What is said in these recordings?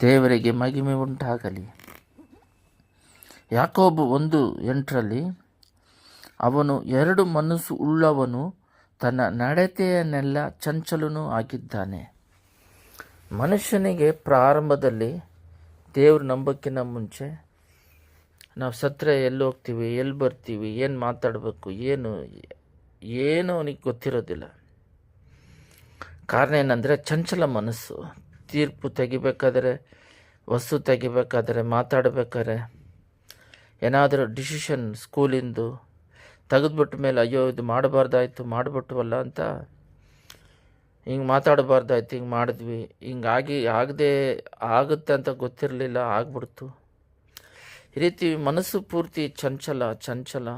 ದೇವರಿಗೆ ಮಹಿಮೆ ಉಂಟಾಗಲಿ. ಯಾಕೋಬು ಒಂದು ಎಂಟರಲ್ಲಿ, ಅವನು ಎರಡು ಮನಸ್ಸು ಉಳ್ಳವನು, ತನ್ನ ನಡತೆಯನ್ನೆಲ್ಲ ಚಂಚಲನೂ ಆಗಿದ್ದಾನೆ. ಮನುಷ್ಯನಿಗೆ ಪ್ರಾರಂಭದಲ್ಲಿ ದೇವ್ರ ನಂಬಕ್ಕಿಂತ ಮುಂಚೆ ನಾವು ಸತ್ರ ಎಲ್ಲಿ ಹೋಗ್ತೀವಿ, ಎಲ್ಲಿ ಬರ್ತೀವಿ, ಏನು ಮಾತಾಡಬೇಕು, ಏನು ಏನು ಅವನಿಗೆ ಗೊತ್ತಿರೋದಿಲ್ಲ. ಕಾರಣ ಏನಂದರೆ ಚಂಚಲ ಮನಸ್ಸು. ತೀರ್ಪು ತೆಗಿಬೇಕಾದ್ರೆ, ವಸ್ತು ತೆಗಿಬೇಕಾದರೆ ಮಾತಾಡಬೇಕಾದ್ರೆ, ಏನಾದರೂ ಡಿಸಿಷನ್ ಸ್ಕೂಲಿಂದು ತೆಗೆದ್ಬಿಟ್ಟ ಮೇಲೆ ಅಯ್ಯೋ ಇದು ಮಾಡಬಾರ್ದಾಯ್ತು, ಮಾಡಿಬಿಟ್ವಲ್ಲ ಅಂತ ಹಿಂಗೆ ಮಾತಾಡಬಾರ್ದಾಯ್ತು, ಹಿಂಗೆ ಮಾಡಿದ್ವಿ. ಹಿಂಗಾಗಿ ಆಗದೆ ಆಗುತ್ತೆ ಅಂತ ಗೊತ್ತಿರಲಿಲ್ಲ, ಆಗ್ಬಿಡ್ತು. ಈ ರೀತಿ ಮನಸ್ಸು ಪೂರ್ತಿ ಚಂಚಲ ಚಂಚಲ.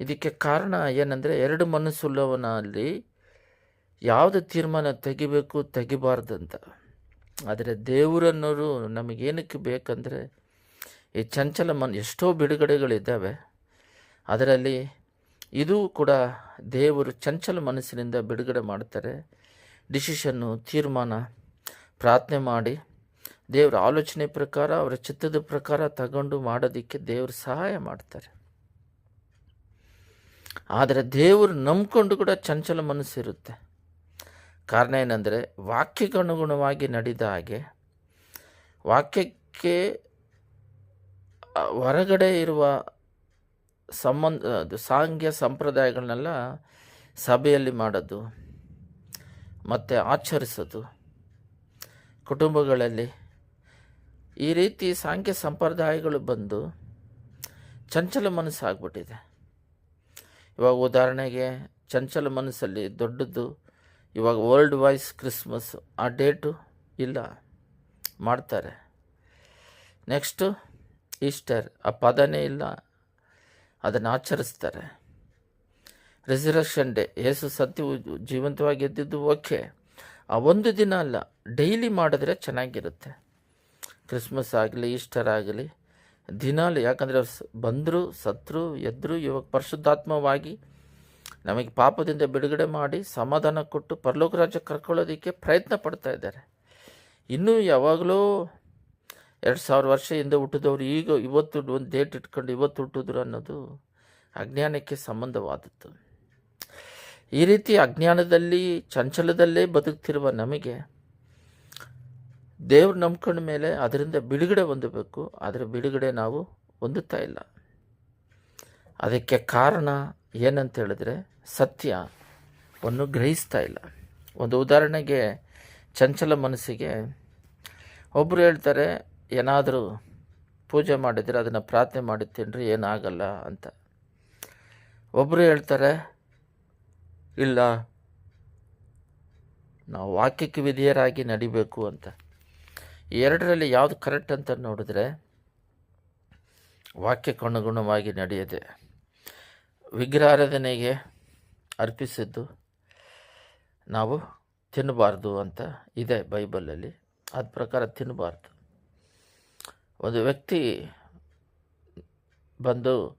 ಇದಕ್ಕೆ ಕಾರಣ ಏನಂದರೆ ಎರಡು ಮನಸ್ಸುಳ್ಳವನಲ್ಲಿ ಯಾವುದು ತೀರ್ಮಾನ ತೆಗಿಬೇಕು, ತೆಗಿಬಾರ್ದಂತ. ಆದರೆ ದೇವರನ್ನೋರು ನಮಗೇನಕ್ಕೆ ಬೇಕಂದರೆ, ಈ ಚಂಚಲ ಮನ್, ಎಷ್ಟೋ ಬಿಡುಗಡೆಗಳಿದ್ದಾವೆ. ಅದರಲ್ಲಿ ಇದು ಕೂಡ ದೇವರು ಚಂಚಲ ಮನಸ್ಸಿನಿಂದ ಬಿಡುಗಡೆ ಮಾಡ್ತಾರೆ. ಡಿಸಿಷನ್ನು, ತೀರ್ಮಾನ, ಪ್ರಾರ್ಥನೆ ಮಾಡಿ, ದೇವರ ಆಲೋಚನೆ ಪ್ರಕಾರ, ಅವರ ಚಿತ್ತದ ಪ್ರಕಾರ ತಗೊಂಡು ಮಾಡೋದಕ್ಕೆ ದೇವರು ಸಹಾಯ ಮಾಡ್ತಾರೆ. ಆದರೆ ದೇವರು ನಂಬ್ಕೊಂಡು ಕೂಡ ಚಂಚಲ ಮನಸ್ಸಿರುತ್ತೆ. ಕಾರಣ ಏನಂದರೆ ವಾಕ್ಯಕ್ಕನುಗುಣವಾಗಿ ನಡೆದ ಹಾಗೆ ವಾಕ್ಯಕ್ಕೆ ಹೊರಗಡೆ ಇರುವ ಸಂಬಂಧ ಸಾಂಘ್ಯ ಸಂಪ್ರದಾಯಗಳನ್ನೆಲ್ಲ ಸಭೆಯಲ್ಲಿ ಮಾಡೋದು, ಮತ್ತು ಆಚರಿಸೋದು, ಕುಟುಂಬಗಳಲ್ಲಿ ಈ ರೀತಿ ಸಾಂಖ್ಯ ಸಂಪ್ರದಾಯಗಳು ಬಂದು ಚಂಚಲ ಮನಸ್ಸಾಗ್ಬಿಟ್ಟಿದೆ. ಇವಾಗ ಉದಾಹರಣೆಗೆ ಚಂಚಲ ಮನಸ್ಸಲ್ಲಿ ದೊಡ್ಡದು ಇವಾಗ ವರ್ಲ್ಡ್ ವೈಸ್ ಕ್ರಿಸ್ಮಸ್ ಆ ಡೇಟು ಇಲ್ಲ ಮಾಡ್ತಾರೆ. ನೆಕ್ಸ್ಟು ಈಸ್ಟರ್ ಆ ಪದನೇ ಇಲ್ಲ, ಅದನ್ನು ಆಚರಿಸ್ತಾರೆ. ರೆಸರಕ್ಷನ್ ಡೇ ಯೇಸು ಸತ್ಯ ಜೀವಂತವಾಗಿ ಎದ್ದಿದ್ದು ಓಕೆ. ಆ ಒಂದು ದಿನ ಅಲ್ಲ ಡೈಲಿ ಮಾಡಿದ್ರೆ ಚೆನ್ನಾಗಿರುತ್ತೆ. ಕ್ರಿಸ್ಮಸ್ ಆಗಲಿ ಈಸ್ಟರ್ ಆಗಲಿ ದಿನಾಲು ಯಾಕಂದರೆ ಬಂದರು, ಸತ್ರು, ಎದ್ರು, ಇವಾಗ ಪರಿಶುದ್ಧಾತ್ಮವಾಗಿ ನಮಗೆ ಪಾಪದಿಂದ ಬಿಡುಗಡೆ ಮಾಡಿ ಸಮಾಧಾನ ಕೊಟ್ಟು ಪರಲೋಕ ರಾಜ್ಯ ಕರ್ಕೊಳ್ಳೋದಕ್ಕೆ ಪ್ರಯತ್ನ ಪಡ್ತಾ ಇದ್ದಾರೆ. ಇನ್ನೂ ಯಾವಾಗಲೂ ಎರಡು ಸಾವಿರ ವರ್ಷ ಹಿಂದೆ ಹುಟ್ಟಿದವರು ಈಗ ಇವತ್ತು ಒಂದು ಡೇಟ್ ಇಟ್ಕೊಂಡು ಇವತ್ತು ಹುಟ್ಟಿದ್ರು ಅನ್ನೋದು ಅಜ್ಞಾನಕ್ಕೆ ಸಂಬಂಧವಾದದ್ದು. ಈ ರೀತಿ ಅಜ್ಞಾನದಲ್ಲಿ, ಚಂಚಲದಲ್ಲೇ ಬದುಕ್ತಿರುವ ನಮಗೆ ದೇವ್ರು ನಂಬ್ಕೊಂಡ ಮೇಲೆ ಅದರಿಂದ ಬಿಡುಗಡೆ ಹೊಂದಬೇಕು. ಆದರೆ ಬಿಡುಗಡೆ ನಾವು ಹೊಂದುತ್ತಾ ಇಲ್ಲ. ಅದಕ್ಕೆ ಕಾರಣ ಏನಂತ ಹೇಳಿದ್ರೆ ಸತ್ಯವನ್ನು ಗ್ರಹಿಸ್ತಾ ಇಲ್ಲ. ಒಂದು ಉದಾಹರಣೆಗೆ ಚಂಚಲ ಮನಸ್ಸಿಗೆ ಒಬ್ಬರು ಹೇಳ್ತಾರೆ, ಏನಾದರೂ ಪೂಜೆ ಮಾಡಿದರೆ ಅದನ್ನು ಪ್ರಾರ್ಥನೆ ಮಾಡಿ ತಿನ್ನರಿ ಏನಾಗಲ್ಲ ಅಂತ. ಒಬ್ಬರು ಹೇಳ್ತಾರೆ, ಇಲ್ಲ, ನಾವು ವಾಕ್ಯಕ್ಕೆ ವಿಧಿಯರಾಗಿ ನಡಿಬೇಕು ಅಂತ. ಎರಡರಲ್ಲಿ ಯಾವುದು ಕರೆಕ್ಟ್ ಅಂತ ನೋಡಿದ್ರೆ ವಾಕ್ಯಕ್ಕೆ ಅನುಗುಣವಾಗಿ ನಡೆಯದೆ. ವಿಗ್ರಹಾರಾಧನೆಗೆ ಅರ್ಪಿಸಿದ್ದು ನಾವು ತಿನ್ನಬಾರ್ದು ಅಂತ ಇದೆ ಬೈಬಲಲ್ಲಿ. ಅದ ಪ್ರಕಾರ ತಿನ್ನಬಾರ್ದು. ಒಂದು ವ್ಯಕ್ತಿ ಬಂದು,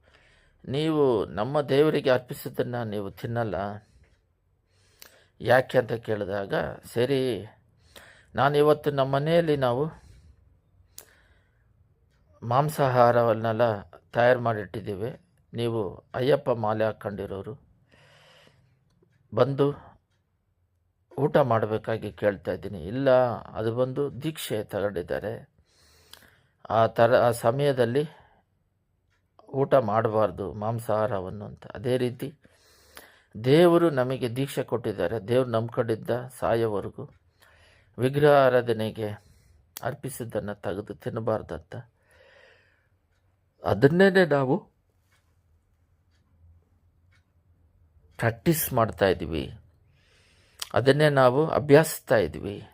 ನೀವು ನಮ್ಮ ದೇವರಿಗೆ ಅರ್ಪಿಸಿದ್ದನ್ನು ನೀವು ತಿನ್ನಲ್ಲ. ಯಾಕೆ? ಅಂತ ಕೇಳಿದಾಗ, ಸರಿ, ನಾನು ಇವತ್ತು ನಮ್ಮ ಮನೆಯಲ್ಲಿ ನಾವು ಮಾಂಸಾಹಾರವನ್ನೆಲ್ಲ ತಯಾರು ಮಾಡಿಟ್ಟಿದ್ದೀವಿ. ನೀವು ಅಯ್ಯಪ್ಪ ಮಾಲೆ ಹಾಕ್ಕೊಂಡಿರೋರು. ಬಂದು ಊಟ ಮಾಡಬೇಕಾಗಿ ಕೇಳ್ತಾ ಇದ್ದೀನಿ. ಇಲ್ಲ, ಅದು ಬಂದು ದೀಕ್ಷೆ ತಗೊಂಡಿದ್ದಾರೆ. ಆ ಥರ, ಆ ಸಮಯದಲ್ಲಿ ಊಟ ಮಾಡಬಾರ್ದು, ಮಾಂಸಾಹಾರವನ್ನು ಅಂತ. ಅದೇ ರೀತಿ ದೇವರು ನಮಗೆ ದೀಕ್ಷೆ ಕೊಟ್ಟಿದ್ದಾರೆ. ದೇವರು ನಂಬ್ಕೊಂಡಿದ್ದ ಸಾಯೋವರೆಗೂ ವಿಗ್ರಹ ಆರಾಧನೆಗೆ ಅರ್ಪಿಸಿದ್ದನ್ನು ತೆಗೆದು ತಿನ್ನಬಾರ್ದಂತ. ಅದನ್ನೇ ನಾವು ಪ್ರಾಕ್ಟೀಸ್ ಮಾಡ್ತಾ ಇದ್ದೀವಿ. ಅದನ್ನೇ ನಾವು ಅಭ್ಯಾಸಿಸ್ತಾ ಇದ್ವಿ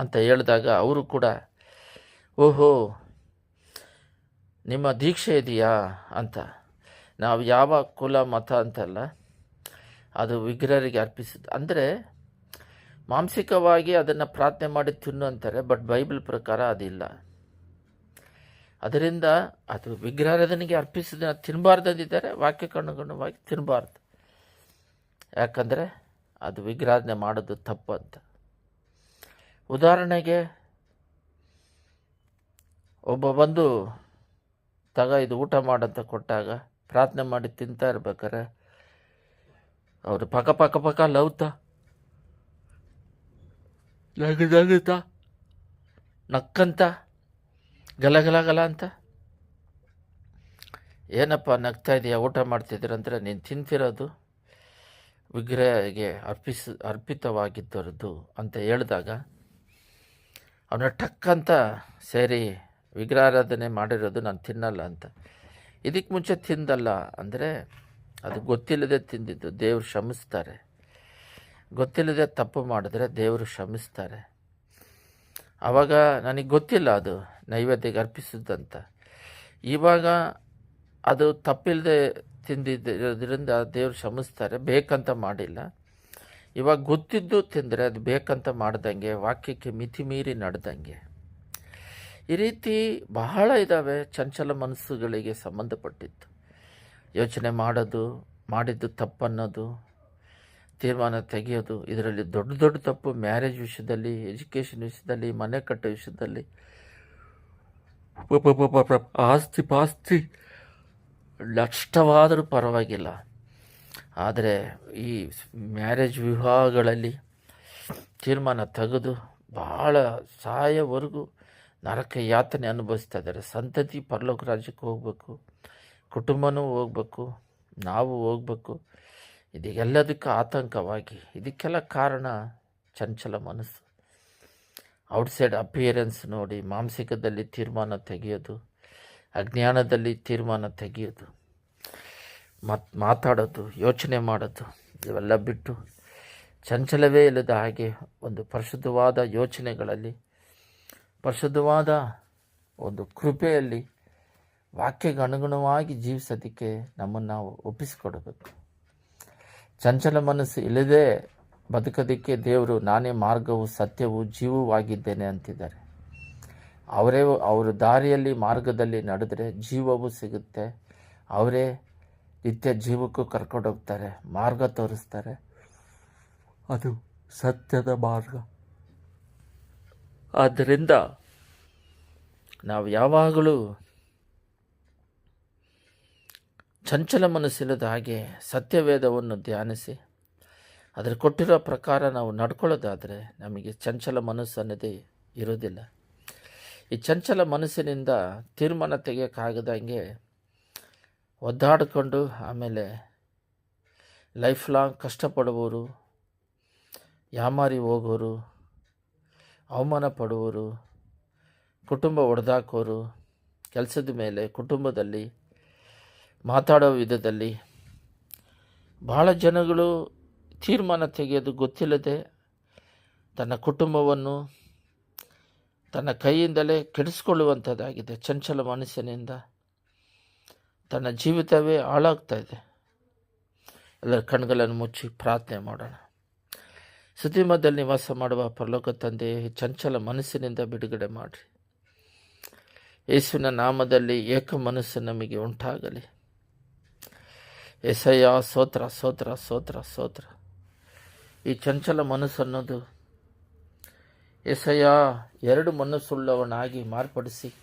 ಅಂತ ಹೇಳಿದಾಗ ಅವರು ಕೂಡ, ಓಹೋ, ನಿಮ್ಮ ದೀಕ್ಷೆ ಇದೆಯಾ? ಅಂತ. ನಾವು ಯಾವ ಕುಲ, ಮತ ಅಂತಲ್ಲ, ಅದು ವಿಗ್ರಹರಿಗೆ ಅರ್ಪಿಸಿದ್ದು. ಅಂದರೆ ಮಾಂಸಿಕವಾಗಿ ಅದನ್ನು ಪ್ರಾರ್ಥನೆ ಮಾಡಿ ತಿನ್ನು ಅಂತಾರೆ, ಬಟ್ ಬೈಬಲ್ ಪ್ರಕಾರ ಅದಿಲ್ಲ. ಅದರಿಂದ ಅದು ವಿಗ್ರಹಾರಾಧನೆಗೆ ಅರ್ಪಿಸಿದ ತಿನ್ನಬಾರ್ದಂದಿದ್ದಾರೆ ಅನುಗುಣವಾಗಿ ತಿನ್ನಬಾರ್ದು ಯಾಕಂದರೆ ಅದು ವಿಗ್ರಹಾಧನೆ ಮಾಡೋದು ತಪ್ಪು ಅಂತ ಉದಾಹರಣೆಗೆ ಒಬ್ಬ ಬಂದು ತಗ ಇದು ಊಟ ಮಾಡಂತ ಕೊಟ್ಟಾಗ ಪ್ರಾರ್ಥನೆ ಮಾಡಿ ತಿಂತಾ ಇರ್ಬೇಕಾರೆ ಅವರು ಪಕ ಪಕ ಪಕ ಲವ್ತ. ನಗು ನಗುತ್ತಾ ನಕ್ಕಂತ. ಗಲಗಲ ಗಲ ಗಲ ಅಂತ. ಏನಪ್ಪ ನಗ್ತಾ ಇದೆಯಾ? ಊಟ ಮಾಡ್ತಿದ್ದೀರಂದ್ರೆ ನೀನು ತಿಂತಿರೋದು? ವಿಗ್ರಹಗೆ ಅರ್ಪಿಸ ಅರ್ಪಿತವಾಗಿದ್ದರದ್ದು ಅಂತ ಹೇಳಿದಾಗ, ಅವನ ಟಕ್ಕಂತ ಸೇರಿ ವಿಗ್ರಹಾರಾಧನೆ ಮಾಡಿರೋದು ನಾನು ತಿನ್ನಲ್ಲ ಅಂತ. ಇದಕ್ಕೆ ಮುಂಚೆ ತಿಂದಲ್ಲ ಅಂದರೆ ಅದು ಗೊತ್ತಿಲ್ಲದೆ ತಿಂದಿದ್ದು. ದೇವರು ಶ್ರಮಿಸ್ತಾರೆ ಗೊತ್ತಿಲ್ಲದೆ ತಪ್ಪು ಮಾಡಿದ್ರೆ ದೇವರು ಶ್ರಮಿಸ್ತಾರೆ ಆವಾಗ ನನಗೆ ಗೊತ್ತಿಲ್ಲ ಅದು ನೈವೇದ್ಯಕ್ಕೆ ಅರ್ಪಿಸಿದ್ದಂತ ಇವಾಗ ಅದು ತಪ್ಪಿಲ್ಲದೆ ತಿಂದಿದ್ದರಿಂದ ದೇವರು ಶ್ರಮಿಸ್ತಾರೆ ಬೇಕಂತ ಮಾಡಿಲ್ಲ. ಇವಾಗ ಗೊತ್ತಿದ್ದು ತಿಂದರೆ ಅದು ಬೇಕಂತ ಮಾಡ್ದಂಗೆ, ವಾಕ್ಯಕ್ಕೆ ಮಿತಿ ಮೀರಿ ನಡೆದಂಗೆ. ಈ ರೀತಿ ಬಹಳ ಇದ್ದಾವೆ ಚಂಚಲ ಮನಸ್ಸುಗಳಿಗೆ ಸಂಬಂಧಪಟ್ಟಿತ್ತು ಯೋಚನೆ ಮಾಡೋದು, ಮಾಡಿದ್ದು ತಪ್ಪನ್ನೋದು, ತೀರ್ಮಾನ ತೆಗೆಯೋದು, ಇದರಲ್ಲಿ ದೊಡ್ಡ ದೊಡ್ಡ ತಪ್ಪು ಮ್ಯಾರೇಜ್ ವಿಷಯದಲ್ಲಿ, ಎಜುಕೇಷನ್ ವಿಷಯದಲ್ಲಿ, ಮನೆ ಕಟ್ಟೋ ವಿಷಯದಲ್ಲಿ. ಆಸ್ತಿ ಪಾಸ್ತಿ ನಷ್ಟವಾದರೂ ಪರವಾಗಿಲ್ಲ. ಆದರೆ ಈ ಮ್ಯಾರೇಜ್ ವಿವಾಹಗಳಲ್ಲಿ ತೀರ್ಮಾನ ತೆಗೆದು ಭಾಳ ಸಾಯವರೆಗೂ ನರಕ ಯಾತನೆ ಅನುಭವಿಸ್ತಾ ಇದ್ದಾರೆ. ಸಂತತಿ ಪರಲೋಕ ರಾಜ್ಯಕ್ಕೆ ಹೋಗಬೇಕು, ಕುಟುಂಬನೂ ಹೋಗಬೇಕು, ನಾವು ಹೋಗ್ಬೇಕು. ಇದೆಲ್ಲದಕ್ಕೂ ಆತಂಕವಾಗಿ, ಇದಕ್ಕೆಲ್ಲ ಕಾರಣ ಚಂಚಲ ಮನಸ್ಸು. ಔಟ್ಸೈಡ್ ಅಪಿಯರೆನ್ಸ್ ನೋಡಿ ಮಾನಸಿಕದಲ್ಲಿ ತೀರ್ಮಾನ ತೆಗೆಯೋದು ಅಜ್ಞಾನದಲ್ಲಿ ತೀರ್ಮಾನ ತೆಗೆಯೋದು, ಮತ್, ಮಾತಾಡೋದು, ಯೋಚನೆ ಮಾಡೋದು, ಇವೆಲ್ಲ ಬಿಟ್ಟು ಚಂಚಲವೇ ಇಲ್ಲದ ಹಾಗೆ ಒಂದು ಪರಿಶುದ್ಧವಾದ ಯೋಚನೆಗಳಲ್ಲಿ, ಪರಿಶುದ್ಧವಾದ ಒಂದು ಕೃಪೆಯಲ್ಲಿ ವಾಕ್ಯಕ್ಕೆ ಅನುಗುಣವಾಗಿ ಜೀವಿಸೋದಕ್ಕೆ ನಮ್ಮನ್ನು ನಾವು ಒಪ್ಪಿಸಿಕೊಡಬೇಕು. ಚಂಚಲ ಮನಸ್ಸು ಇಲ್ಲದೆ ಬದುಕೋದಕ್ಕೆ ದೇವರು ನಾನೇ ಮಾರ್ಗವು, ಸತ್ಯವು ಜೀವವಾಗಿದ್ದೇನೆ ಅಂತಿದ್ದಾರೆ. ಅವರೇ ಅವರ ದಾರಿಯಲ್ಲಿ ಮಾರ್ಗದಲ್ಲಿ ನಡೆದರೆ ಜೀವವೂ ಸಿಗುತ್ತೆ. ಅವರೇ ನಿತ್ಯ ಜೀವಕ್ಕೂ ಕರ್ಕೊಂಡೋಗ್ತಾರೆ ಮಾರ್ಗ ತೋರಿಸ್ತಾರೆ. ಅದು ಸತ್ಯದ ಮಾರ್ಗ. ಆದ್ದರಿಂದ ನಾವು ಯಾವಾಗಲೂ ಚಂಚಲ ಮನಸ್ಸಿಲ್ಲದ ಹಾಗೆ ಸತ್ಯವೇದವನ್ನು ಧ್ಯಾನಿಸಿ, ಅದರ ಕೊಟ್ಟಿರೋ ಪ್ರಕಾರ ನಾವು ನಡ್ಕೊಳ್ಳೋದಾದರೆ ನಮಗೆ ಚಂಚಲ ಮನಸ್ಸು ಅನ್ನೋದೇ ಇರೋದಿಲ್ಲ. ಈ ಚಂಚಲ ಮನಸ್ಸಿನಿಂದ ತೀರ್ಮಾನ ತೆಗೆಯೋಕ್ಕಾಗದಂಗೆ ಒದ್ದಾಡಿಕೊಂಡು ಆಮೇಲೆ ಲೈಫ್ ಲಾಂಗ್ ಕಷ್ಟಪಡುವವರು, ಯಾಮಾರಿ ಹೋಗೋರು, ಅವಮಾನ ಪಡುವವರು, ಕುಟುಂಬ ಒಡೆದಾಕೋರು, ಕೆಲಸದ ಮೇಲೆ ಕುಟುಂಬದಲ್ಲಿ ಮಾತಾಡೋ ವಿಧದಲ್ಲಿ ಭಾಳ ಜನಗಳು ತೀರ್ಮಾನ ತೆಗೆಯೋದು ಗೊತ್ತಿಲ್ಲದೆ ತನ್ನ ಕುಟುಂಬವನ್ನು ತನ್ನ ಕೈಯಿಂದಲೇ ಕೆಡಿಸ್ಕೊಳ್ಳುವಂಥದ್ದಾಗಿದೆ. ಚಂಚಲ ಮನಸ್ಸಿನಿಂದ ತನ್ನ ಜೀವಿತವೇ ಹಾಳಾಗ್ತಾ ಇದೆ. ಎಲ್ಲರ ಕಣ್ಗಳನ್ನು ಮುಚ್ಚಿ ಪ್ರಾರ್ಥನೆ ಮಾಡೋಣ. ಸುದ್ದಿಮದಲ್ಲಿ ನಿವಾಸ ಮಾಡುವ ಪ್ರಲೋಕ ತಂದೆ ಚಂಚಲ ಮನಸ್ಸಿನಿಂದ ಬಿಡುಗಡೆ ಮಾಡಿರಿ. ಯೇಸುವಿನ ನಾಮದಲ್ಲಿ ಏಕ ಮನಸ್ಸು ನಮಗೆ ಉಂಟಾಗಲಿ. ಎಸಯ್ಯ ಸೋತ್ರ ಸೋತ್ರ ಸೋತ್ರ ಸೋತ್ರ. ಈ ಚಂಚಲ ಮನಸ್ಸು ಅನ್ನೋದು ಎಸಯ್ಯ ಎರಡು ಮನಸ್ಸುಳ್ಳವನಾಗಿ ಮಾರ್ಪಡಿಸಿ.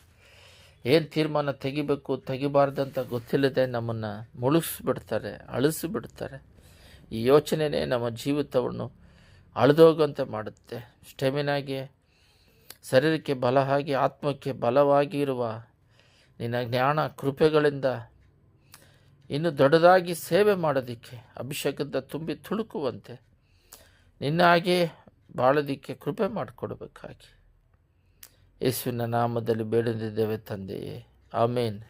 ಏನು ತೀರ್ಮಾನ ತೆಗಿಬೇಕು, ತೆಗಿಬಾರ್ದಂತ ಗೊತ್ತಿಲ್ಲದೆ ನಮ್ಮನ್ನು ಮುಳುಗಿಸ್ಬಿಡ್ತಾರೆ, ಅಳಿಸಿಬಿಡ್ತಾರೆ. ಈ ಯೋಚನೆನೇ ನಮ್ಮ ಜೀವಿತವನ್ನು ಅಳಿದೋಗಂತೆ ಮಾಡುತ್ತೆ. ಸ್ಟೆಮಿನಾಗೆ, ಶರೀರಕ್ಕೆ ಬಲ ಆಗಿ ಆತ್ಮಕ್ಕೆ ಬಲವಾಗಿರುವ ನಿನ್ನ ಜ್ಞಾನ ಕೃಪೆಗಳಿಂದ ಇನ್ನು ದೊಡ್ಡದಾಗಿ ಸೇವೆ ಮಾಡೋದಕ್ಕೆ ಅಭಿಷೇಕದ ತುಂಬಿ ತುಳುಕುವಂತೆ. ನಿನ್ನ ಹಾಗೆ ಬಾಳೋದಕ್ಕೆ ಕೃಪೆ ಮಾಡಿಕೊಡ್ಬೇಕಾಗಿ. ಯೇಸುವಿನ ನಾಮದಲ್ಲಿ ಬೇಡದಿದ್ದೇವೆ ತಂದೆಯೇ. ಆಮೇನ್.